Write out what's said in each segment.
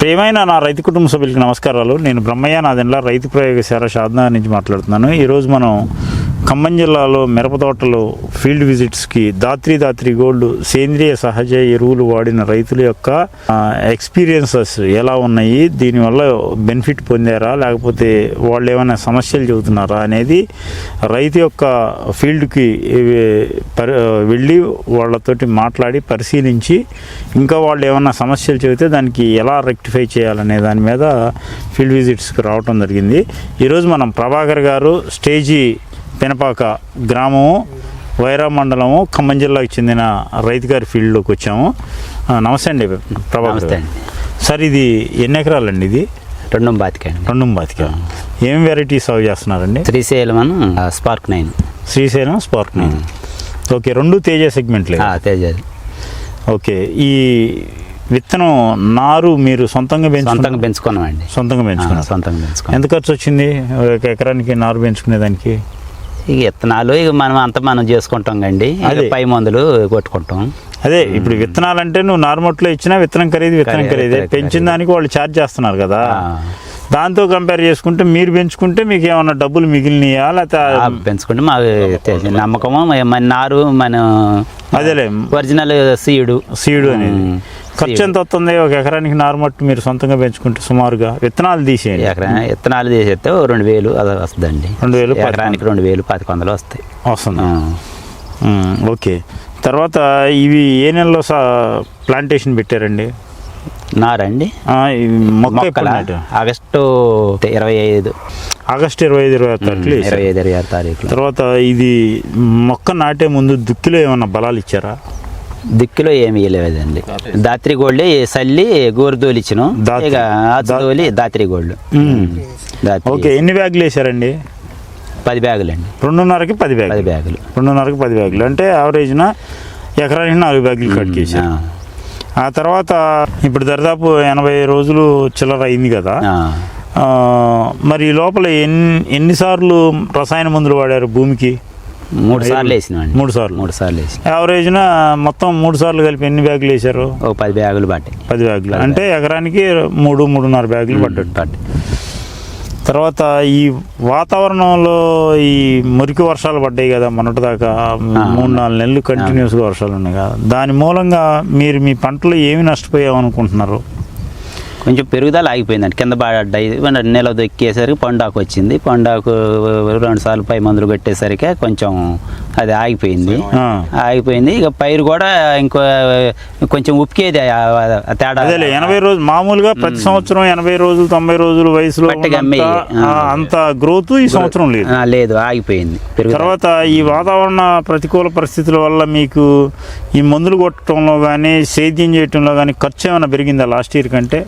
ప్రియమైన నా రైతు కుటుంబ సభ్యులకి నమస్కారాలు. నేను బ్రహ్మయ్య నాదెండ్ల రైతు ప్రయోగశాల షాద్నా నుంచి మాట్లాడుతున్నాను. ఈరోజు మనం ఖమ్మం జిల్లాలో మిరప తోటలు ఫీల్డ్ విజిట్స్కి దాత్రి దాత్రి గోల్డ్ సేంద్రియ సహజ ఎరువులు వాడిన రైతుల యొక్క ఎక్స్పీరియన్సెస్ ఎలా ఉన్నాయి? దీనివల్ల బెనిఫిట్ పొందారా? లేకపోతే వాళ్ళు ఏమైనా సమస్యలు చెబుతున్నారా? అనేది రైతు యొక్క ఫీల్డ్కి వెళ్ళి వాళ్ళతోటి మాట్లాడి పరిశీలించి ఇంకా వాళ్ళు ఏమైనా సమస్యలు చెబితే దానికి ఎలా రెక్టిఫై చేయాలనే దాని మీద ఫీల్డ్ విజిట్స్కి రావటం జరిగింది. ఈరోజు మనం ప్రభాకర్ గారు స్టేజీ పెనపాక గ్రామము వైరా మండలము ఖమ్మం జిల్లాకు చెందిన రైతు గారి ఫీల్డ్లోకి వచ్చాము. నమస్తే అండి ప్రభాకర్. సార్ ఇది ఎన్ని ఎకరాలండి ఇది? రెండు బాతికండి రెండు బాతిక? ఏం వెరైటీ సాగు చేస్తున్నారండి? శ్రీశైలం అను spark nine. Srisailam spark nine. Okay రెండు తేజ సెగ్మెంట్లే ఆ, తేజాది ఓకే ఈ విత్తనం నారు మీరు సొంతంగా సొంతంగా పెంచుకున్నామండి. సొంతంగా ఆ, పెంచుకున్నారు. సొంతంగా పెంచుకున్నాం. ఎంత ఖర్చు వచ్చింది? ఒక ఎకరానికి నారు పెంచుకునేదానికి? ఇక విత్తనాలు ఇక మనం అంత మనం చేసుకుంటాం కండి. అదే. పై మందులు కొట్టుకుంటాం. అదే ఇప్పుడు విత్తనాలంటే నువ్వు నార్మట్లో ఇచ్చినా విత్తనం ఖరీదు విత్తనం ఖరీదు. పెంచిన దానికి వాళ్ళు ఛార్జ్ చేస్తున్నారు కదా. దాంతో కంపేర్ చేసుకుంటే మీరు పెంచుకుంటే మీకు ఏమన్నా డబ్బులు మిగిలినాయా? లేకపోతే పెంచుకుంటే మాకు నమ్మకము? మన నారు మన అదేలే. Original seed. సీడు అనేది. ఖర్చు. ఎంత వస్తుంది? ఒక ఎకరానికి నారుమట్టు మీరు సొంతంగా పెంచుకుంటే సుమారుగా విత్తనాలు తీసేయండి. ఎకరా విత్తనాలు తీసేస్తే రెండు వేలు అది వస్తుందండి. రెండు వేలు, ఎకరానికి రెండు వేలు పది వందలు వస్తాయి. వస్తుంది. ఓకే. తర్వాత ఇవి ఏ నెలలో సా ప్లాంటేషన్ పెట్టారండి? నారండి? ఆగస్టు ఇరవై ఐదు. ఆగస్టు ఇరవై ఐదు ఇరవై ఆరు తారీఖులు. ఇరవై ఐదు ఇరవై ఆరు తారీఖులో. తర్వాత ఇది మొక్క నాటే ముందు దుక్కిలో ఏమన్నా బలాలు ఇచ్చారా? దిక్కులో ఏమి ఇవ్వలేదండి దాత్రి గోల్డ్ సల్లి గోరుదోలు ఇచ్చిన. ఇక ఆచుదోలి దాత్రి గోల్డ్ ఓకే ఎన్ని బ్యాగులు వేసారండి పది బ్యాగులు అండి రెండున్నరకి పది పది బ్యాగులు. బ్యాగులు రెండున్నరకి పది బ్యాగులు. అంటే యావరేజ్న ఎకరానికి నాలుగు బ్యాగులు కట్టుకేసారు ఆ, ఆ తర్వాత ఇప్పుడు దరిదాపు ఎనభై రోజులు చిల్లర అయింది కదా. మరి లోపల ఎన్ని ఎన్నిసార్లు రసాయన మందులు వాడారు భూమికి? మూడు సార్లు వేసినామండి. మూడు సార్లు. మూడు సార్లు వేసిన. యావరేజ్న మొత్తం మూడు సార్లు కలిపి ఎన్ని బ్యాగులు వేశారు? ఒక పది బ్యాగులు పట్టాయి పది బ్యాగులు. అంటే ఎకరానికి మూడు మూడున్నర బ్యాగులు పడ్డట్టు పట్టాయి తర్వాత ఈ వాతావరణంలో ఈ మురికి వర్షాలు పడ్డాయి కదా మొన్నటిదాకా. మూడు నాలుగు నెలలు కంటిన్యూస్గా వర్షాలు ఉన్నాయి కదా. దాని మూలంగా మీరు మీ పంటలో ఏమి నష్టపోయాం అనుకుంటున్నారు కొంచెం పెరుగుదల ఆగిపోయిందండి. కింద పడ్డాయి నెల దొక్కేసరికి పండాకు వచ్చింది. పండాకు రెండు సార్లు పై మందులు కొట్టేసరికి కొంచెం అది ఆగిపోయింది. ఆగిపోయింది. ఇక పైరు కూడా ఇంకో కొంచెం ఉప్పికేది తేడా. ఎనభై రోజులు మామూలుగా ప్రతి సంవత్సరం ఎనభై రోజులు తొంభై రోజులు వయసులో అంత గ్రోత్ ఈ సంవత్సరం లేదు. లేదు ఆగిపోయింది. తర్వాత ఈ వాతావరణ ప్రతికూల పరిస్థితుల వల్ల మీకు ఈ మందులు కొట్టడంలో కానీ సేద్యం చేయటంలో కానీ ఖర్చు ఏమైనా పెరిగిందా లాస్ట్ ఇయర్ కంటే?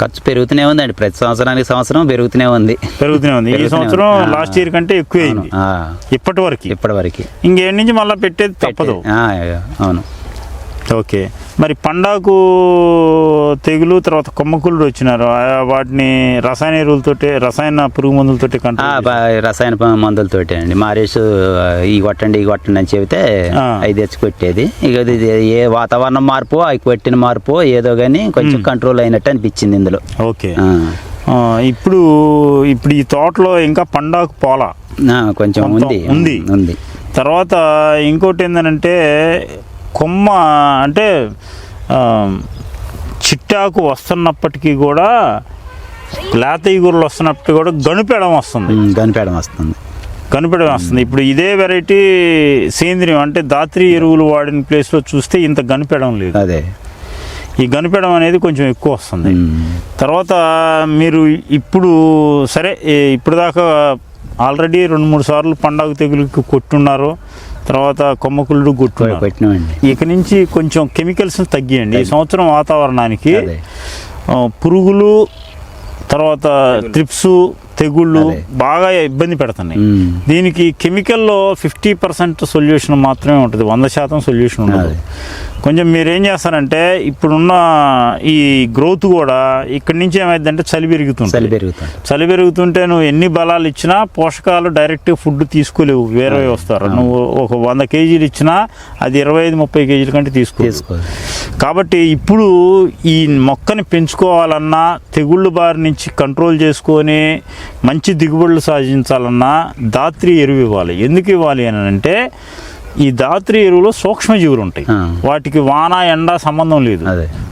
ఖర్చు పెరుగుతూనే ఉందండి. ప్రతి సంవత్సరానికి సంవత్సరం పెరుగుతూనే ఉంది. పెరుగుతూనే ఉంది. ఈ సంవత్సరం. లాస్ట్ ఇయర్ కంటే ఎక్కువ ఇప్పటి వరకు. ఇప్పటి వరకు. ఇంకేడు నుంచి మళ్ళీ పెట్టేది తప్పదు. అవును. ఓకే. మరి పండాకు తెగులు తర్వాత కొమ్మకుళ్ళు వచ్చినారు. వాటిని రసాయన ఎరువులతోటి రసాయన పురుగు మందులతోటి రసాయన మందులతోటి అండి. మారేసు ఈ కొట్టండి ఈ కొట్టండి అని చెబితే. అవి తెచ్చి కొట్టేది ఇక ఇది ఏ వాతావరణం మార్పు అవి కొట్టిన మార్పు ఏదో కానీ కొంచెం కంట్రోల్ అయినట్టు అనిపించింది ఇందులో. ఓకే. ఇప్పుడు ఇప్పుడు ఈ తోటలో ఇంకా పండాకు పోలా. కొంచెం ఉంది. ఉంది. ఉంది. తర్వాత ఇంకోటి ఏంటంటే కొమ్మ అంటే చిట్టాకు వస్తున్నప్పటికీ కూడా లేత ఈగురులు వస్తున్నప్పటికీ కూడా గనుపెడం వస్తుంది. గనిపేడం వస్తుంది. కనిపెడం వస్తుంది. ఇప్పుడు ఇదే వెరైటీ సేంద్రియం అంటే దాత్రి ఎరువులు వాడిన ప్లేస్లో చూస్తే ఇంత గనిపెడం లేదు. అదే. ఈ గనిపెడం అనేది కొంచెం ఎక్కువ వస్తుంది. తర్వాత మీరు ఇప్పుడు సరే ఇప్పుడు దాకా ఆల్రెడీ రెండు మూడు సార్లు పండగ తెగులుకి కొట్టున్నారు. తర్వాత కొమ్మకుళ్ళు కొట్టున్నారు కొట్టినామండి ఇక నుంచి కొంచెం కెమికల్స్ తగ్గియండి. ఈ సంవత్సరం వాతావరణానికి పురుగులు తర్వాత ట్రిప్స్ తెగుళ్ళు బాగా ఇబ్బంది పెడుతున్నాయి. దీనికి కెమికల్లో ఫిఫ్టీ పర్సెంట్ సొల్యూషన్ మాత్రమే ఉంటుంది. వంద శాతం సొల్యూషన్ ఉండదు. కొంచెం మీరు ఏం చేస్తారంటే ఇప్పుడున్న ఈ గ్రోత్ కూడా ఇక్కడి నుంచి ఏమైందంటే చలి పెరుగుతుంది చలి పెరుగుతుంది. చలి పెరుగుతుంటే నువ్వు ఎన్ని బలాలు ఇచ్చినా పోషకాలు డైరెక్ట్ ఫుడ్ తీసుకోలేవు. వేరే వస్తారు. నువ్వు ఒక వంద కేజీలు ఇచ్చినా అది ఇరవై ఐదు ముప్పై కేజీల కంటే తీసుకో తీసుకోవాలి కాబట్టి ఇప్పుడు ఈ మొక్కని పెంచుకోవాలన్నా తెగుళ్ళు బారి నుంచి కంట్రోల్ చేసుకొని మంచి దిగుబడులు సాధించాలన్నా దాత్రి ఎరువు ఇవ్వాలి. ఎందుకు ఇవ్వాలి అని అంటే ఈ దాత్రి ఎరువులో సూక్ష్మజీవులు ఉంటాయి. వాటికి వాన ఎండ సంబంధం లేదు.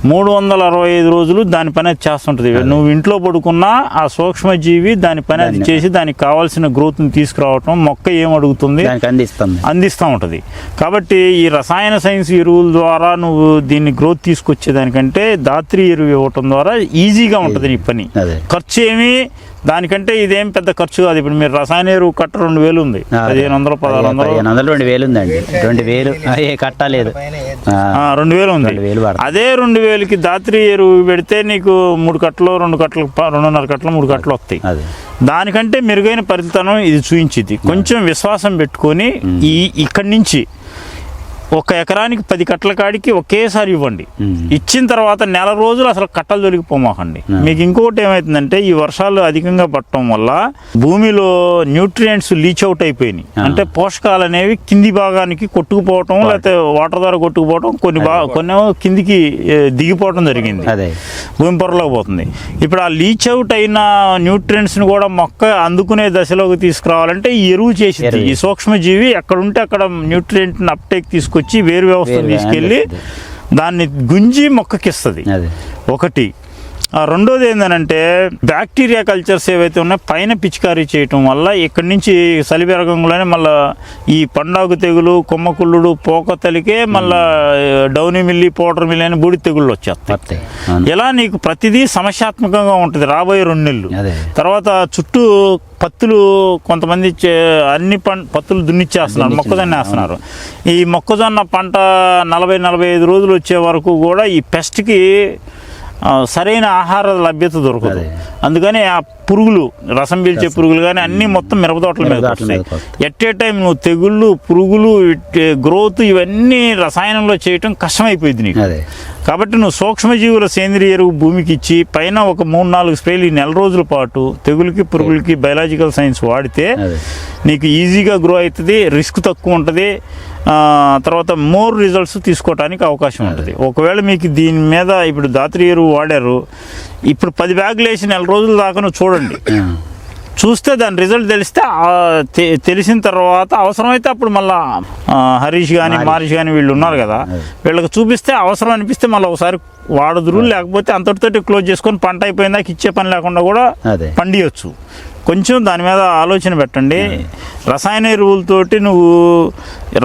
మూడు వందల అరవై ఐదు రోజులు దాని పని అది చేస్తుంటుంది. నువ్వు ఇంట్లో పడుకున్నా ఆ సూక్ష్మజీవి దాని పని అది చేసి దానికి కావాల్సిన గ్రోత్ని తీసుకురావటం మొక్క ఏం అడుగుతుంది? అందిస్తూ ఉంటుంది. కాబట్టి ఈ రసాయన సైన్స్ ఎరువుల ద్వారా నువ్వు దీన్ని గ్రోత్ తీసుకొచ్చేదానికంటే దాత్రి ఎరువు ఇవ్వటం ద్వారా ఈజీగా ఉంటుంది నీ పని. ఖర్చు ఏమి దానికంటే ఇదేం పెద్ద ఖర్చు కాదు. ఇప్పుడు మీరు రసాయన ఎరువు కట్ట రెండు వేలు ఉంది. పదిహేను వందలు పదహారు వందలు పదిహేను వందలు రెండు వేలు ఉందండి రెండు వేలు ఏ కట్టలేదు రెండు వేలు ఉంది. అదే రెండు వేలకి దాత్రి ఎరువు పెడితే నీకు మూడు కట్టలు రెండు కట్టలు ప- రెండున్నర కట్టలు మూడు కట్టలు వస్తాయి. అదే. దానికంటే మెరుగైన పరితనం ఇది చూయించింది కొంచెం విశ్వాసం పెట్టుకొని ఈ ఇక్కడి నుంచి ఒక ఎకరానికి పది కట్టల కాడికి ఒకేసారి ఇవ్వండి. ఇచ్చిన తర్వాత నెల రోజులు అసలు కట్టలు దొరికిపోమాకండి. మీకు ఇంకొకటి ఏమైతుందంటే ఈ వర్షాలు అధికంగా పడటం వల్ల భూమిలో న్యూట్రియంట్స్ లీచ్ అవుట్ అయిపోయినాయి. అంటే పోషకాలు అనేవి కింది భాగానికి కొట్టుకుపోవటం లేకపోతే వాటర్ ద్వారా కొట్టుకుపోవటం కొన్ని కొన్ని కిందికి దిగిపోవటం జరిగింది. అదే. భూమి పొరలోకి పోతుంది. ఇప్పుడు ఆ లీచ్ అవుట్ అయిన న్యూట్రియంట్స్ని కూడా మొక్క అందుకునే దశలోకి తీసుకురావాలంటే ఈ ఎరువు చేసింది. ఈ సూక్ష్మజీవి ఎక్కడ ఉంటే అక్కడ న్యూట్రియంట్ని అప్టేక్ తీసుకొచ్చి వేరు వ్యవస్థను తీసుకెళ్ళి దాన్ని గుంజి మొక్కకిస్తుంది. ఒకటి రెండోది ఏంటంటే బ్యాక్టీరియా కల్చర్స్ ఏవైతే ఉన్నాయో పైన పిచికారీ చేయటం వల్ల ఇక్కడి నుంచి సలిబెరగంలోనే మళ్ళా ఈ పండాగు తెగులు కొమ్మకుళ్ళుడు పోక తలికే మళ్ళా డౌనీ మిల్లి పౌడర్ మిల్లి అని బూడి తెగుళ్ళు వచ్చేస్తాయి. ఇలా నీకు ప్రతిదీ సమస్యాత్మకంగా ఉంటుంది రాబోయే రెండు నెలలు. తర్వాత చుట్టూ పత్తులు కొంతమంది అన్ని పం పత్తులు దున్నిచ్చేస్తున్నారు మొక్కజొన్న వేస్తున్నారు. ఈ మొక్కజొన్న పంట నలభై నలభై ఐదు రోజులు వచ్చే వరకు కూడా ఈ పెస్ట్కి సరైన ఆహార లభ్యత దొరకదు. అదే. అందుకని ఆ పురుగులు రసం పీల్చే పురుగులు కానీ అన్ని మొత్తం మిరపతోటల మీద వస్తాయి. ఎట్ ఏ టైం నువ్వు తెగుళ్ళు పురుగులు గ్రోత్ ఇవన్నీ రసాయనంలో చేయటం కష్టమైపోయింది నీకు. కాబట్టి నువ్వు సూక్ష్మజీవుల సేంద్రియ ఎరువు భూమికి ఇచ్చి పైన ఒక మూడు నాలుగు స్ప్రేలు ఈ నెల రోజుల పాటు తెగులకి పురుగులకి బయలాజికల్ సైన్స్ వాడితే నీకు ఈజీగా గ్రో అవుతుంది రిస్క్ తక్కువ ఉంటుంది తర్వాత మోర్ రిజల్ట్స్ తీసుకోవడానికి అవకాశం ఉంటుంది. ఒకవేళ మీకు దీని మీద ఇప్పుడు దాత్రి ఎరువు వాడారు ఇప్పుడు పది బ్యాగులు వేసి నెల రోజుల దాకా నువ్వు చూడండి. చూస్తే దాని రిజల్ట్ తెలిస్తే తెలిసిన తర్వాత అవసరమైతే అప్పుడు మళ్ళా హరీష్ కానీ మారిష్. కానీ వీళ్ళు ఉన్నారు కదా వీళ్ళకి చూపిస్తే అవసరం అనిపిస్తే మళ్ళీ ఒకసారి వాడదురు లేకపోతే అంతటితోటి క్లోజ్ చేసుకొని పంట అయిపోయిందాక ఇచ్చే పని లేకుండా కూడా పండియొచ్చు. కొంచెం దాని మీద ఆలోచన పెట్టండి. రసాయన ఎరువులతోటి నువ్వు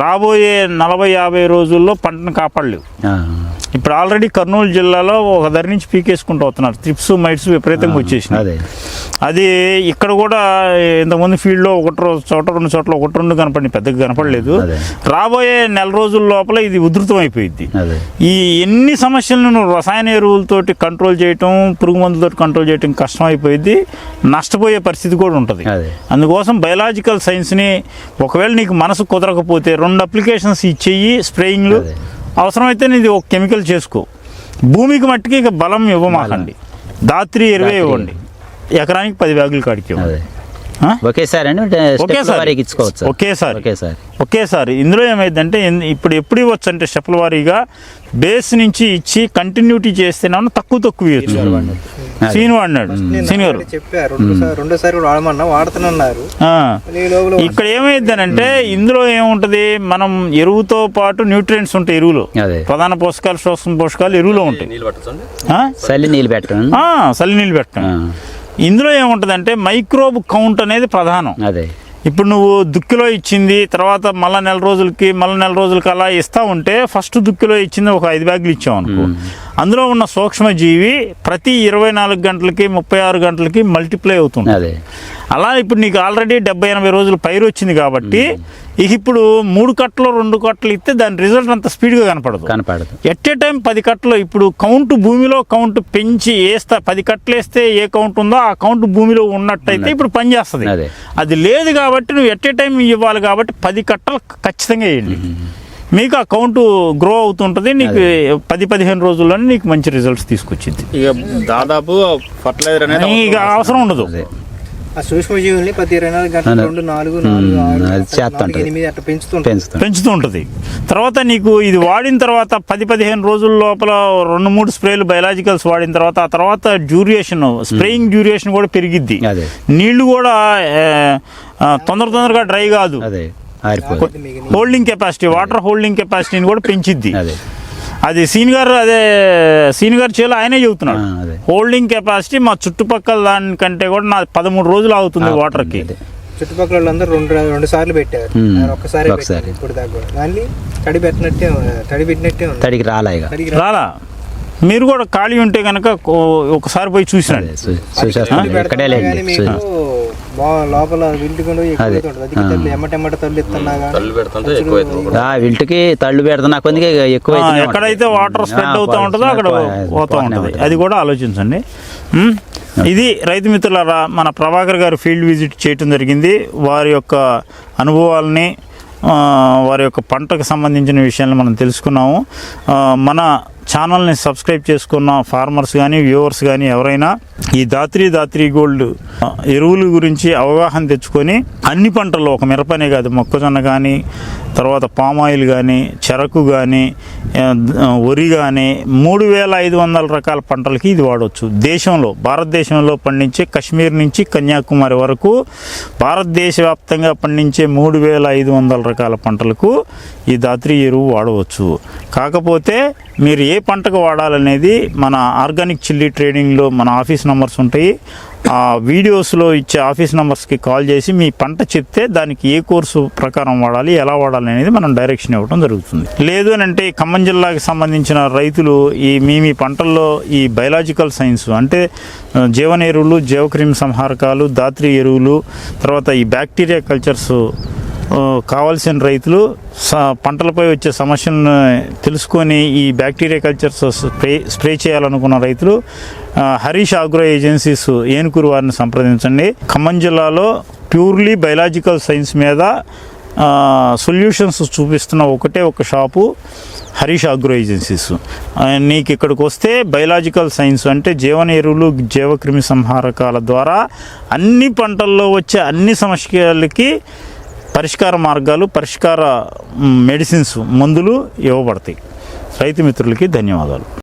రాబోయే నలభై యాభై రోజుల్లో పంటను కాపాడలేవు. ఇప్పుడు ఆల్రెడీ కర్నూలు జిల్లాలో ఒక ధర నుంచి పీకేసుకుంటూ వస్తున్నారు. త్రిప్స్ మైట్స్ విపరీతంగా వచ్చేసినాయి. అదే. అది ఇక్కడ కూడా ఇంతకుముందు ఫీల్డ్లో ఒకటి చోట రెండు చోట్ల ఒకటి రెండు కనపడి పెద్దగా కనపడలేదు. రాబోయే నెల రోజుల లోపల ఇది ఉధృతం అయిపోయింది ఈ ఎన్ని సమస్యలను నువ్వు రసాయన ఎరువులతోటి కంట్రోల్ చేయటం పురుగు మందులతో కంట్రోల్ చేయటం కష్టం అయిపోయింది నష్టపోయే పరిస్థితి కూడా ఉంటుంది. అదే. అందుకోసం బయలాజికల్ సైన్స్ని ఒకవేళ నీకు మనసు కుదరకపోతే రెండు అప్లికేషన్స్ ఇచ్చేయి స్ప్రేయింగ్లు. అవసరమైతే నీది ఒక కెమికల్ చేసుకో. భూమికి మట్టికి ఇక బలం ఇవ్వమాకండి. దాత్రి ఇరవై. ఇవ్వండి. ఎకరానికి పది బ్యాగులు కాడికి ఇవ్వండి. ఒకేసారి ఒకేసారి. ఇచ్చుకోవచ్చు ఒకేసారి. ఒకేసారి. ఒకేసారి. ఇందులో ఏమైందంటే ఇప్పుడు ఎప్పుడు ఇవ్వచ్చు అంటే స్టెప్ల వారీగా బేస్ నుంచి ఇచ్చి కంటిన్యూటీ చేస్తేనే తక్కువ తక్కువ ఇవ్వచ్చు. సీను వాడినాడు. సీను గారు చెప్పారు. రెండోసారి రెండోసారి కూడా వాడమన్నా వాడుతున్నారు. లోపల ఇక్కడ ఏమైందనంటే ఇందులో ఏముంటది? మనం ఎరువుతో పాటు న్యూట్రియంట్స్ ఉంటాయి ఎరువులో. అదే. ప్రధాన పోషకాలు సూక్ష్మ పోషకాలు ఎరువులో ఉంటాయి. ఆ? చల్లి నీళ్ళు పెట్టడం. ఆ, చలి నీళ్ళు పెట్టడం. ఆ, ఇందులో ఏముంటదంటే మైక్రోబ్ కౌంట్ అనేది ప్రధానం. అదే. ఇప్పుడు నువ్వు దుక్కిలో ఇచ్చింది తర్వాత మళ్ళీ నెల రోజులకి మళ్ళీ నెల రోజులకి అలా ఇస్తా ఉంటే ఫస్ట్ దుక్కిలో ఇచ్చింది ఒక ఐదు బ్యాగులు ఇచ్చావు అనుకో. అందులో ఉన్న సూక్ష్మజీవి ప్రతి ఇరవై నాలుగు గంటలకి ముప్పై ఆరు గంటలకి మల్టిప్లై అవుతుంది. అదే. అలా ఇప్పుడు నీకు ఆల్రెడీ డెబ్బై ఎనభై రోజులు పైరు వచ్చింది కాబట్టి ఇక ఇప్పుడు మూడు కట్టలు రెండు కట్టలు ఇస్తే దాని రిజల్ట్ అంత స్పీడ్గా కనపడదు. కనపడదు. ఎట్ ఏ టైం పది కట్టలు ఇప్పుడు కౌంట్ భూమిలో కౌంట్ పెంచి వేస్తా పది కట్టలు వేస్తే ఏ కౌంట్ ఉందో ఆ కౌంట్ భూమిలో ఉన్నట్టయితే ఇప్పుడు పని చేస్తుంది అదే. అది లేదు కాబట్టి నువ్వు ఎట్ ఏ టైం ఇవ్వాలి కాబట్టి పది కట్టలు ఖచ్చితంగా వేయండి. మీకు ఆ కౌంట్ గ్రో అవుతుంటుంది నీకు పది పదిహేను రోజుల్లోనే నీకు మంచి రిజల్ట్స్ తీసుకొచ్చింది. ఇక దాదాపు ఫర్టిలైజర్ అనేది ఇక అవసరం. ఉండదు. సూక్ష్మజీవుల్ని ప్రతి ఇరవై నాలుగు గంటలు అదే. రెండు నాలుగు నాలుగు ఆరు అది నాలుగు, చేస్తుంటది. ఎనిమిది అట్లా పెంచుతుంటాం పెంచుతాం పెంచుతూ ఉంటుంది తర్వాత నీకు ఇది వాడిన తర్వాత పది పదిహేను రోజుల లోపల రెండు మూడు స్ప్రేలు బయలాజికల్స్ వాడిన తర్వాత ఆ తర్వాత డ్యూరియేషన్ స్ప్రేయింగ్ డ్యూరియేషన్ కూడా పెరిగిద్ది. నీళ్ళు కూడా తొందర తొందరగా డ్రై కాదు. హోల్డింగ్ కెపాసిటీ వాటర్ హోల్డింగ్ కెపాసిటీని కూడా పెంచిద్ది. అదే. అది సీన్ గారు అదే సీన్ గారు చేయాలి ఆయనే చెబుతున్నాడు. హోల్డింగ్ కెపాసిటీ మా చుట్టుపక్కల దానికంటే కూడా నా పదమూడు రోజులు అవుతుంది వాటర్కి. చుట్టుపక్కల వాళ్ళందరూ రెండు రెండు సార్లు పెట్టారు. ఒకసారి. పెట్టారు ఇప్పుడు దాకా కూడా. దాన్ని తడి పెట్టినట్టే ఉంది. తడి పెట్టినట్టే తడికి రాలా రాలా? మీరు కూడా ఖాళీ ఉంటే కనుక ఒకసారి పోయి చూసిరండి. లోపల వీటికి తళ్ళు పెడుతున్నా కొద్దిగా ఎక్కువ ఎక్కడైతే వాటర్ స్ప్రెడ్ అవుతూ ఉంటుందో అక్కడ పోతూ ఉంటుంది. అది కూడా ఆలోచించండి. ఇది రైతు మిత్రులారా మన ప్రభాకర్ గారు ఫీల్డ్ విజిట్ చేయటం జరిగింది. వారి యొక్క అనుభవాలని వారి యొక్క పంటకు సంబంధించిన విషయాలను మనం తెలుసుకున్నాము. మన ఛానల్ని సబ్స్క్రైబ్ చేసుకున్న ఫార్మర్స్ కానీ వ్యూవర్స్ కానీ ఎవరైనా ఈ దాత్రి దాత్రి గోల్డ్ ఎరువుల గురించి అవగాహన తెచ్చుకొని అన్ని పంటల్లో ఒక మిరపనే కాదు మొక్కజొన్న కానీ తర్వాత పామాయిల్ కానీ చెరకు కానీ వరి కానీ మూడు వేల ఐదు వందల రకాల పంటలకి ఇది వాడవచ్చు దేశంలో భారతదేశంలో పండించే కశ్మీర్ నుంచి కన్యాకుమారి వరకు భారతదేశ వ్యాప్తంగా పండించే మూడు వేల ఐదు వందల రకాల పంటలకు ఈ దాత్రి ఎరువు వాడవచ్చు. కాకపోతే మీరు ఏ పంటకు వాడాలనేది మన ఆర్గానిక్ చిల్లీ ట్రేడింగ్లో మన ఆఫీస్ నంబర్స్ ఉంటాయి. వీడియోస్లో ఇచ్చే ఆఫీస్ నంబర్స్కి కాల్ చేసి మీ పంట చెప్తే దానికి ఏ కోర్సు ప్రకారం వాడాలి ఎలా వాడాలి అనేది మనం డైరెక్షన్ ఇవ్వడం జరుగుతుంది. లేదు అని అంటే ఖమ్మం జిల్లాకి సంబంధించిన రైతులు ఈ మీ మీ పంటల్లో ఈ బయలాజికల్ సైన్స్ అంటే జీవన ఎరువులు జీవక్రిమి సంహారకాలు దాత్రి ఎరువులు తర్వాత ఈ బ్యాక్టీరియా కల్చర్స్ కావాల్సిన రైతులు స- పంటలపై వచ్చే సమస్యలను తెలుసుకొని ఈ బ్యాక్టీరియా కల్చర్స్ స్ప్రే స్ప్రే చేయాలనుకున్న రైతులు హరీష్ ఆగ్రో ఏజెన్సీస్ ఏనుకూరు వారిని సంప్రదించండి. ఖమ్మం జిల్లాలో ప్యూర్లీ బయలాజికల్ సైన్స్ మీద సొల్యూషన్స్ చూపిస్తున్న ఒకటే ఒక షాపు హరీష్ అగ్రో ఏజెన్సీస్. నీకు ఇక్కడికి వస్తే బయలాజికల్ సైన్స్ అంటే జీవన ఎరువులు జీవక్రిమి సంహారకాల ద్వారా అన్ని పంటల్లో వచ్చే అన్ని సమస్యలకి పరిష్కార మార్గాలు పరిష్కార మెడిసిన్స్ మందులు ఇవ్వబడతాయి. రైతు మిత్రులకి ధన్యవాదాలు.